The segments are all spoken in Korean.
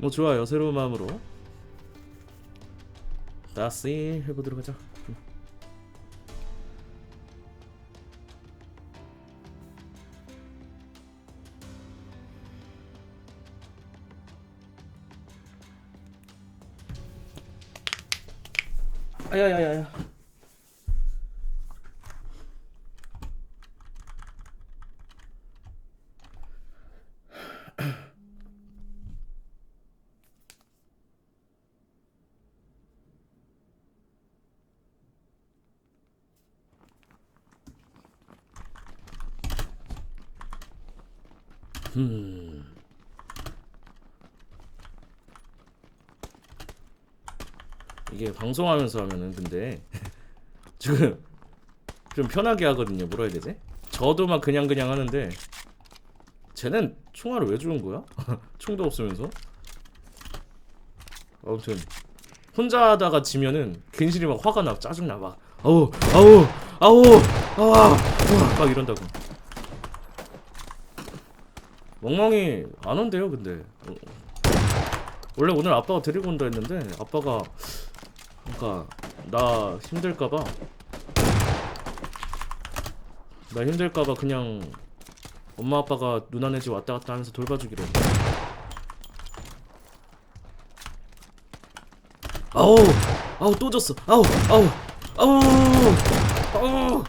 뭐 좋아요. 새로운 마음으로. 다시 해보도록 하죠. 아야야야야 음. 이게 방송하면서 하면은 근데 지금 좀 편하게 하거든요. 뭐라 해야 되지? 저도 막 그냥 그냥 하는데 쟤는 총알을 왜 주는 거야? 총도 없으면서 아무튼 혼자 하다가 지면은 괜시리 막 화가 나 짜증나 막 아우 아우 아우 아우 막 이런다고 멍멍이 안 온대요 근데 어. 원래 오늘 아빠가 데리고 온다 했는데 아빠가 그러니까 나 힘들까봐. 나 힘들까봐 그냥 엄마 아빠가 누나 네 집 왔다 갔다 하면서 돌봐주기로 아우 아우 또 졌어. 아우 아우 아우 아우.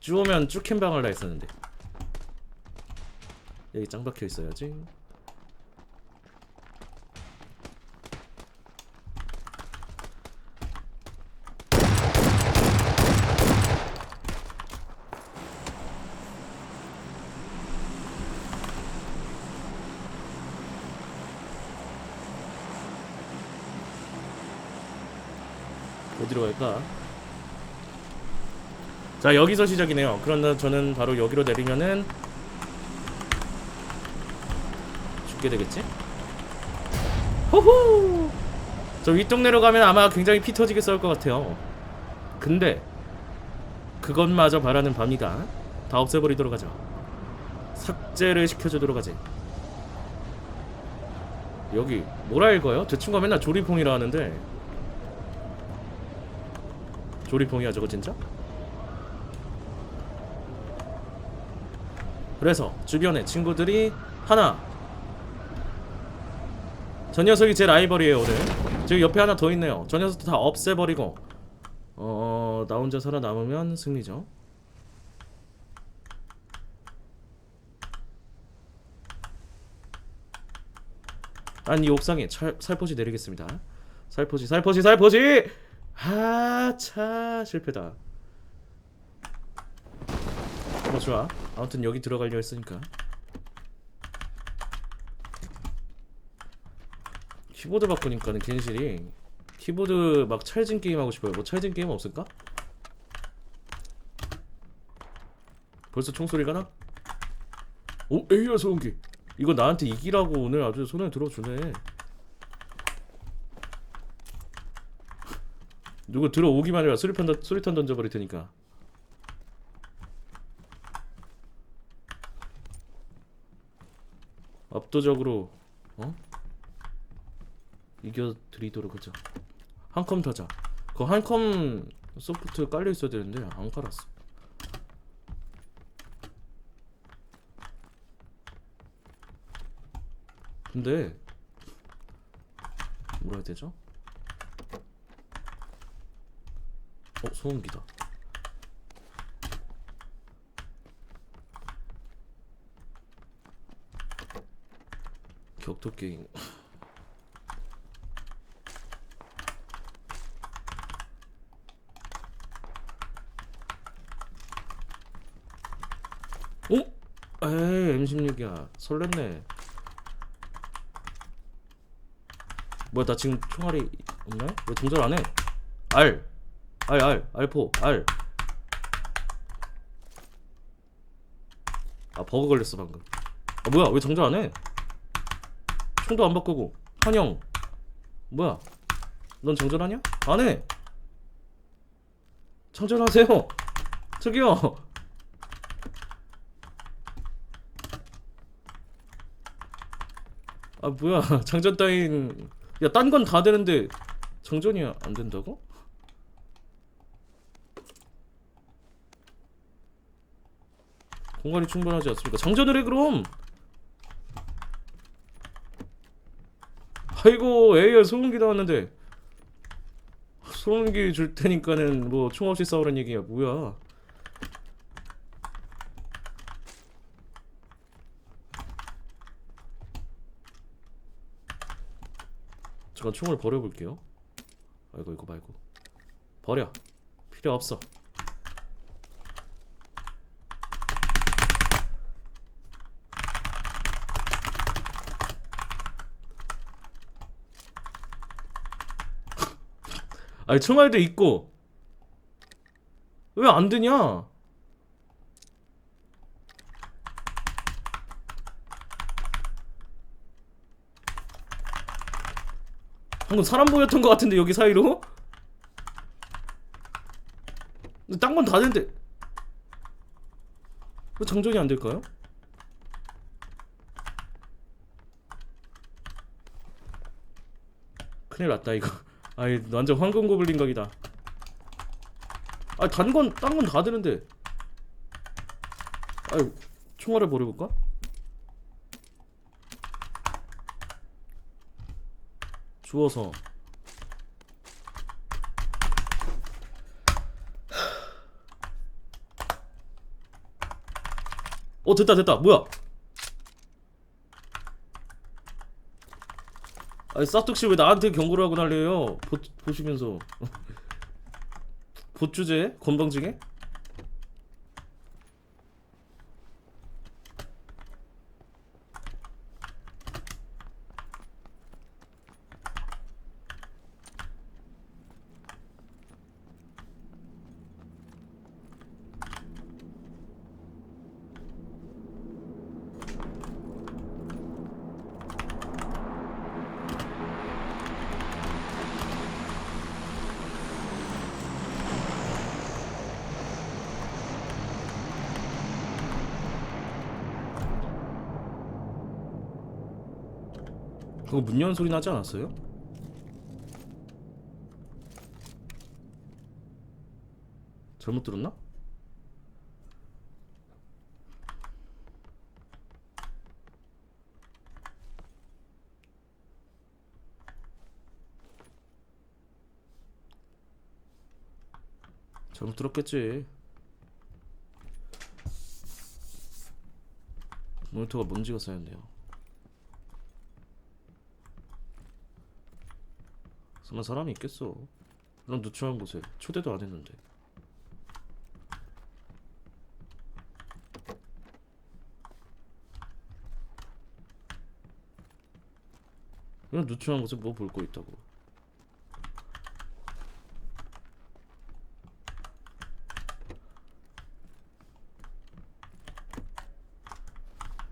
쭉 오면 쭉 캠방을 다 했었는데 여기 짱 박혀 있어야지 어디로 갈까? 자 여기서 시작이네요. 그런다 저는 바로 여기로 내리면은 죽게 되겠지? 호호! 저 윗동네로 가면 아마 굉장히 피 터지게 싸울 것 같아요. 근데 그것마저 바라는 밤이다. 다 없애버리도록 하죠. 삭제를 시켜주도록 하지. 여기 뭐라 읽어요? 제 친구가 맨날 조리퐁이라 하는데 조리퐁이야 저거 진짜? 그래서 주변에 친구들이 하나 저 녀석이 제 라이벌이에요 오늘. 지금 옆에 하나 더 있네요. 저 녀석도 다 없애버리고. 어... 나 혼자 살아남으면 승리죠. 난 이 옥상에 찰, 살포시 내리겠습니다. 살포시 살포시 살포시! 하차 실패다. 뭐 좋아. 아무튼 여기 들어가려 했으니까 키보드 바꾸니까는 괜시리 키보드 막 찰진 게임 하고 싶어요 뭐 찰진 게임 없을까? 벌써 총소리가 나? 오 에이야 소음기 이거 나한테 이기라고 오늘 아주 손에 들어주네 누구 들어오기만 해봐 수리탄, 던- 수리탄 던져버릴 테니까 압도적으로 어? 이겨드리도록 하자 한컴 더자. 그 한 컴 소프트 깔려 있어야 되는데 안 깔았어. 근데 뭐라 해야 되죠? 어 소음기다. 격투 게임 어? 에이 M16이야. 설렜네. 뭐야 나 지금 총알이 없나요? 왜 동전 안 해? R. R R. R4 R. 아 버그 걸렸어 방금. 아 뭐야 왜 정전 안 해? 총도 안 바꾸고. 환영. 뭐야? 넌 정전하냐? 안해. 정전하세요. 저기요 아 뭐야 장전 따윈 야 딴 건 다 되는데 장전이 안 된다고? 공간이 충분하지 않습니까? 장전을 해 그럼. 아이고 AR 소음기 나왔는데 소음기 줄 테니까는 뭐 총 없이 싸우는 얘기야 뭐야? 잠깐 총을 버려볼게요. 아이고 이거 말고 버려 필요 없어. 아니 총알도 있고 왜 안 되냐? 방금 사람 보였던 것 같은데 여기 사이로? 딴 건 다 되는데 왜 장전이 안 될까요? 큰일 났다 이거 아이 완전 황금 고블린 각이다 아 단건 딴 건 다 되는데 아이 총알을 버려볼까? 주워서. 어 됐다 됐다. 뭐야? 아니 싸뚝씨 왜 나한테 경고를 하고 난리예요? 보, 보시면서. 보주제? 건방지게 그거 문 여는 소리 나지 않았어요? 잘못 들었나? 잘못 들었겠지. 모니터가 먼지가 쌓였네요. 설마 사람이 있겠어. 이런 누추한 곳에 초대도 안 했는데. 이런 누추한 곳에 뭐 볼 거 있다고.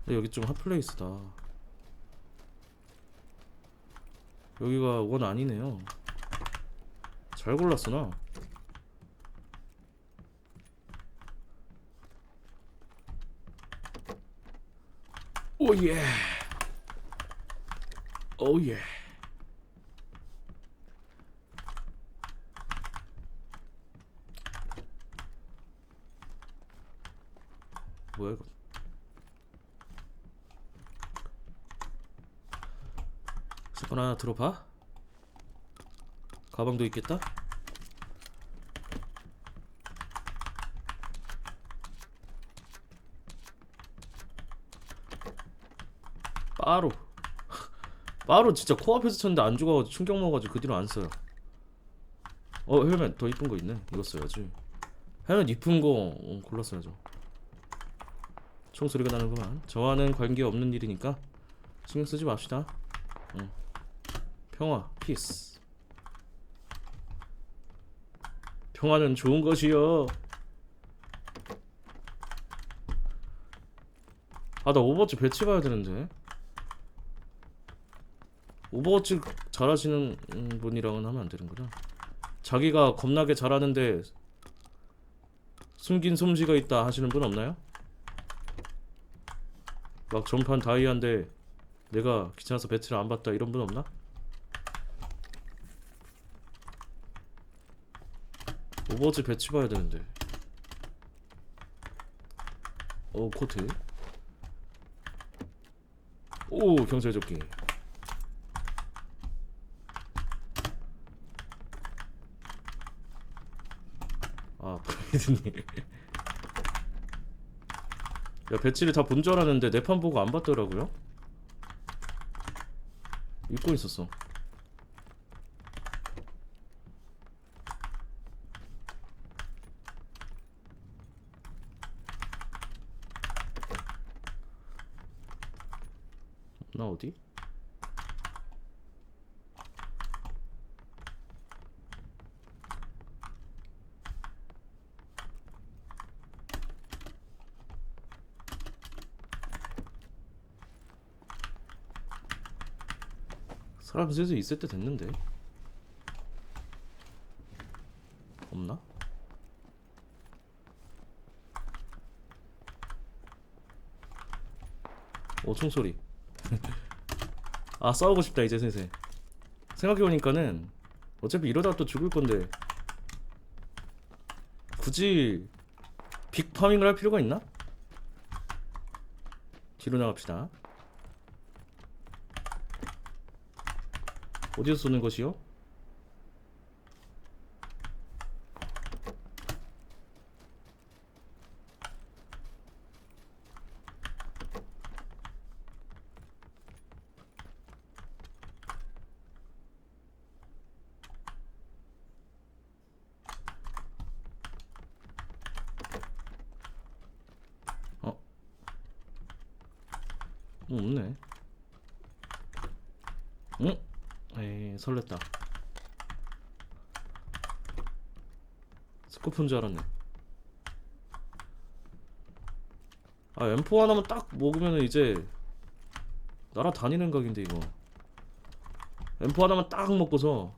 여기 좀 핫플레이스다. 여기가 원 아니네요. 잘 골랐어 나. 오예. 오예. 뭐야 이거? 사건 하나 들어봐. 가방도 있겠다. 빠로. 빠로 진짜 코앞에서 쳤는데 안 죽어가지고 충격 먹어가지고 그 뒤로 안 써요. 어 헬멧 더 이쁜 거 있네. 이거 써야지. 헬멧 이쁜 거 어, 골랐어야죠. 총 소리가 나는구만. 저와는 관계 없는 일이니까 신경 쓰지 맙시다. 평화, 피스. 평화는 좋은 것이요. 아, 나 오버워치 배치 가야 되는데. 오버워치 잘하시는 음, 분이랑은 하면 안 되는구나. 자기가 겁나게 잘하는데 숨긴 솜씨가 있다 하시는 분 없나요? 막 전판 다이아인데 내가 귀찮아서 배치를 안 봤다 이런 분 없나? 오버워치 배치 봐야 되는데. 오 코트. 오 경찰 조끼. 아 브레이드님. 야 배치를 다 본 줄 알았는데 내 판 보고 안 봤더라고요? 잊고 있었어 나 어디? 사람 슬슬 있을 때 됐는데 없나? 오 총 소리 아 싸우고 싶다 이제 슬슬 생각해보니까는 어차피 이러다 또 죽을 건데 굳이 빅 파밍을 할 필요가 있나? 뒤로 나갑시다 어디서 쏘는 것이요? 어? 어, 없네. 응? 에이 설렜다. 스코프인 줄 알았네. 아 M4 하나만 딱 먹으면 이제 날아다니는 각인데 이거. M4 하나만 딱 먹고서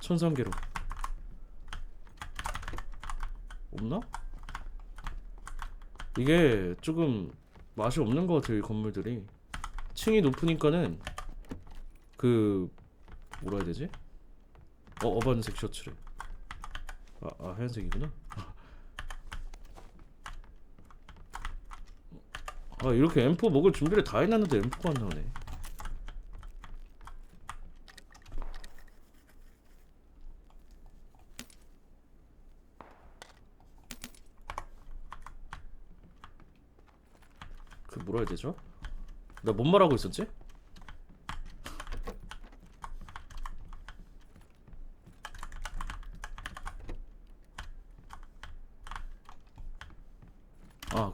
천상계로. 없나? 이게 조금 맛이 없는 것 같아요 이 건물들이. 층이 높으니까는 그 뭐라 해야 되지? 어 어반색 셔츠래. 아, 아 하얀색이구나. 아 이렇게 M4 먹을 준비를 다 해놨는데 M4가 안 나오네. 그 뭐라 해야 되죠? 나 뭔 말하고 있었지?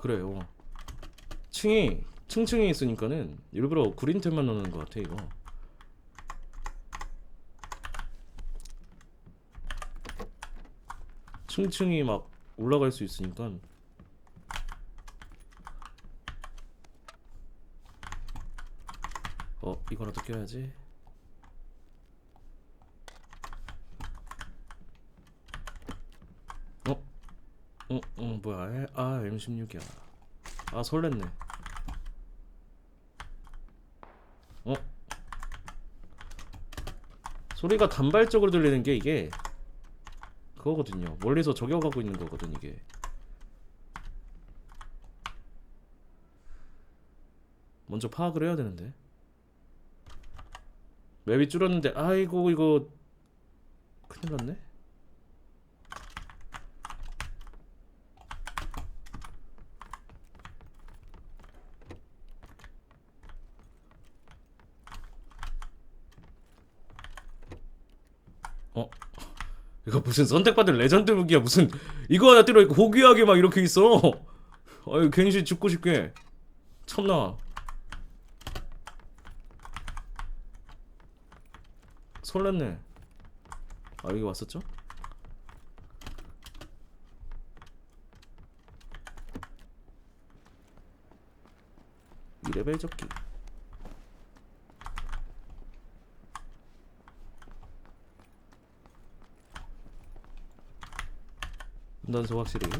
그래요. 층이 층층이 있으니까는 일부러 구린템만 넣는 것 같아 이거. 층층이 막 올라갈 수 있으니까. 어 이거라도 껴야지 어? 어, 어 뭐야. 에? 아 M16이야. 아 설렜네. 어? 소리가 단발적으로 들리는 게 이게 그거거든요. 멀리서 저격하고 있는 거거든 이게. 먼저 파악을 해야 되는데. 맵이 줄었는데 아이고 이거 큰일 났네 어? 이거 무슨 선택받은 레전드 무기야 무슨 이거 하나 때려니까 호기하게 막 이렇게 있어. 아유 괜시 죽고 싶게. 참나. 설렜네. 아 여기 왔었죠? 이레벨 적기 단소 확실히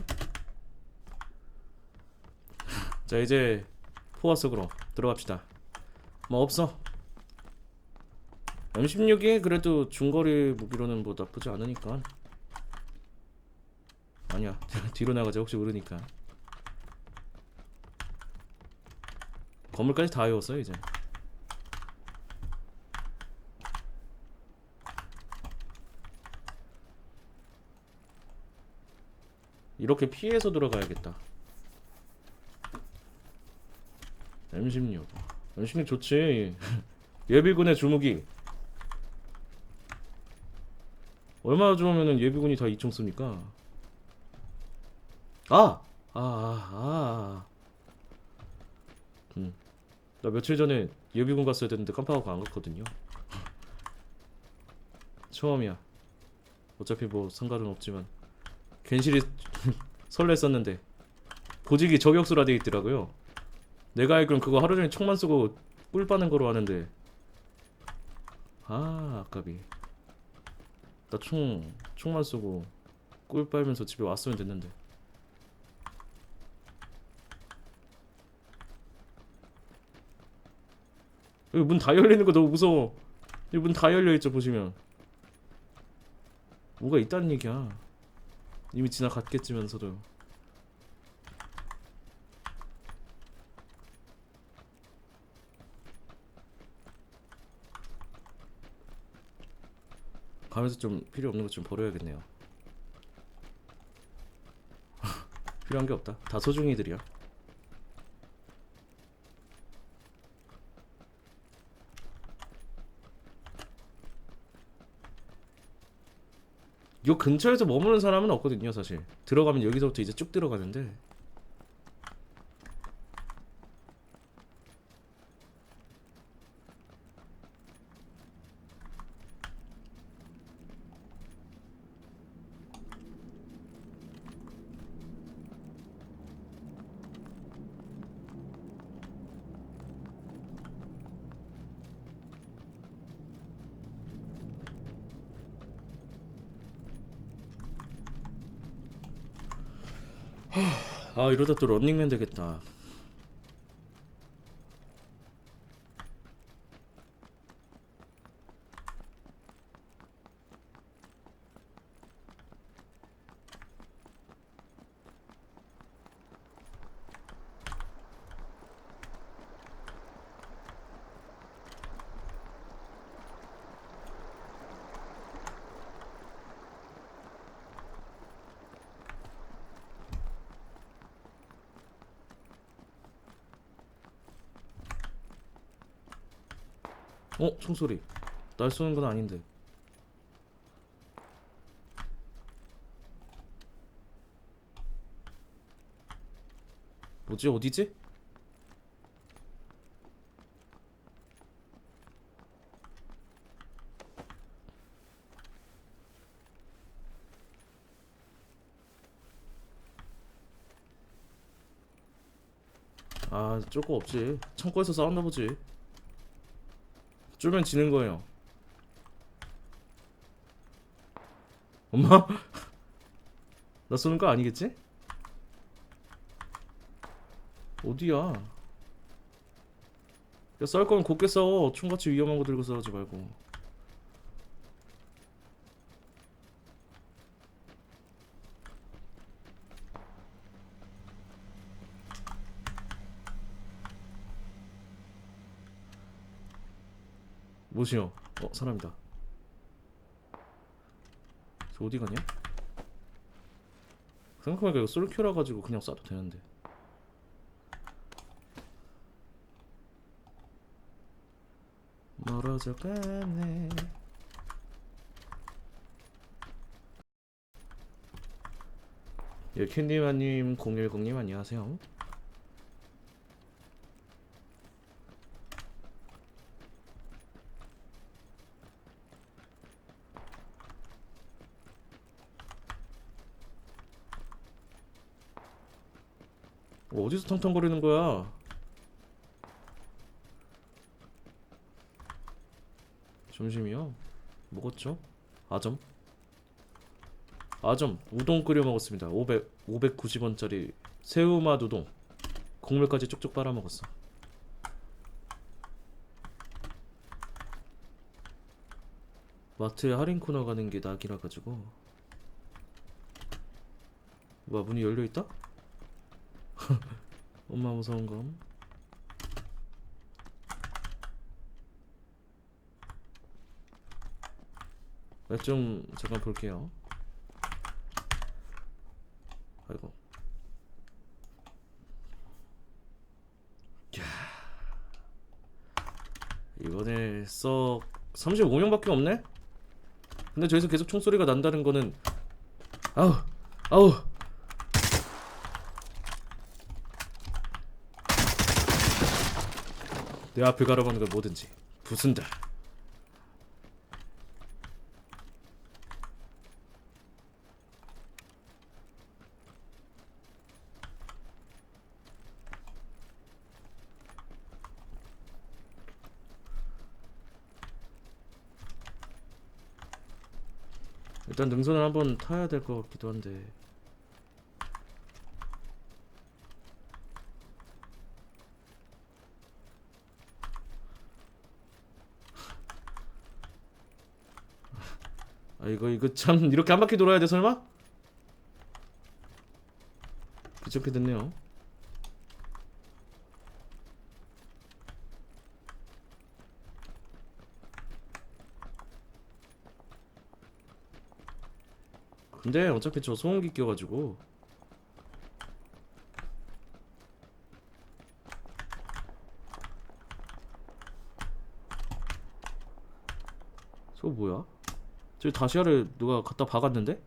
자 이제 포화 속으로 들어갑시다 뭐 없어. M16이 그래도 중거리 무기로는 뭐 나쁘지 않으니까. 아니야. 뒤로 나가자. 혹시 모르니까. 건물까지 다 외웠어 이제. 이렇게 피해서 들어가야겠다. M16. M16 좋지. 예비군의 주무기. 얼마나 좋으면은 예비군이 다 이총 씁니까? 아! 아, 아, 아. 음. 나 며칠 전에 예비군 갔어야 되는데 깜빡하고 안 갔거든요. 처음이야. 어차피 뭐 상관은 없지만 괜시리 설렜었는데 보직이 저격수라 돼 있더라고요. 내가 알기론 그거 하루 종일 총만 쏘고 꿀 빠는 거로 하는데. 아 아깝이. 나 총 총만 쏘고 꿀 빨면서 집에 왔으면 됐는데. 여기 문 다 열리는 거 너무 무서워. 여기 문 다 열려 있죠 보시면. 뭐가 있다는 얘기야 이미 지나갔겠지만서도 가면서 좀 필요 없는 거좀 버려야겠네요. 필요한 게 없다. 다 소중이들이야. 요 근처에서 머무는 사람은 없거든요, 사실. 들어가면 여기서부터 이제 쭉 들어가는데. 아 이러다 또 런닝맨 되겠다. 어 총소리. 날 쏘는 건 아닌데. 뭐지 어디지? 아, 쫄거 없지. 창고에서 싸웠나 보지. 쫄면 지는 거예요. 엄마? 나 쏘는 거 아니겠지? 어디야? 야, 싸울 거면 곱게 싸워. 총같이 위험한 거 들고 싸우지 말고. 뭐시여? 어, 사람이다. 저 어디 가냐? 생각해보니까 이거 솔큐라 가지고 그냥 쏴도 되는데. 멀어져 가네. 예, 캔디마님, 010님 안녕하세요. 어디서 텅텅거리는 거야? 점심이요? 먹었죠? 아점? 아점 우동 끓여 먹었습니다 500, 590원짜리 새우맛 우동 국물까지 쪽쪽 빨아먹었어 마트에 할인 코너 가는 게 낙이라 가지고 뭐야 문이 열려 있다? 엄마 무서운 검. 네, 좀 잠깐 볼게요. 아이고. 야. 이번에 썩 35명밖에 없네? 근데 저기서 계속 총소리가 난다는 거는 아우 아우 내 앞을 가로보는 걸 뭐든지. 부순다. 일단 능선을 한번 타야 될 것 같기도 한데 아 이거 이거 참 이렇게 한 바퀴 돌아야 돼 설마? 귀찮게 됐네요 근데 어차피 저 소음기 껴가지고 저거 뭐야? 저기 다시아를 누가 갖다 박았는데?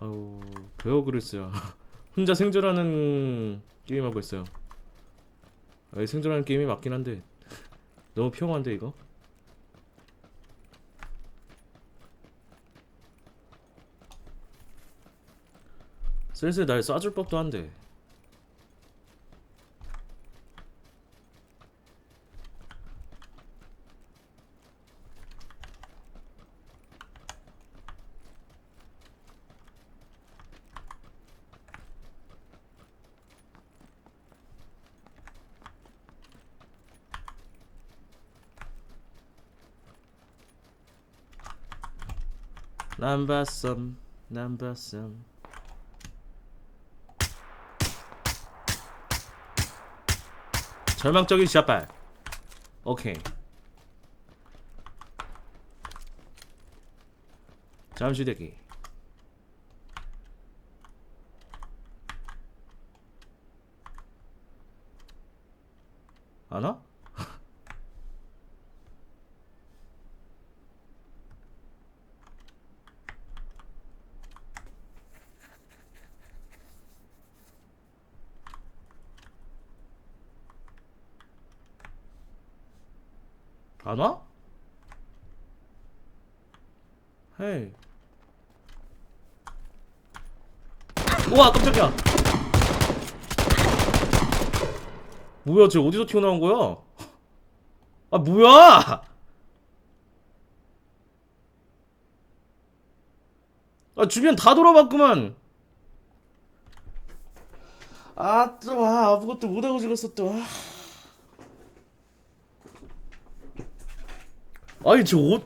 아유 베어 그랬어요 혼자 생존하는 게임 하고 있어요 아, 생존하는 게임이 맞긴 한데 너무 평화한데 이거? 슬슬 날 쏴줄 법도 한데. 난 봤음 난 봤음 절망적인 시합발. 오케이. 잠시 대기 안 와? 안 와? 헤이 우와 깜짝이야 뭐야 쟤 어디서 튀어나온 거야? 아 뭐야 아 주변 다 돌아봤구만 아 또 아, 아무것도 못하고 죽었어 또 아. 아니 저 옷...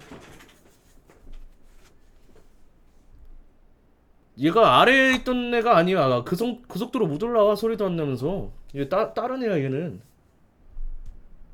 얘가 아래에 있던 애가 아니야. 그, 속, 그 속도로 못 올라와 소리도 안 나면서. 얘 따, 다른 애야 얘는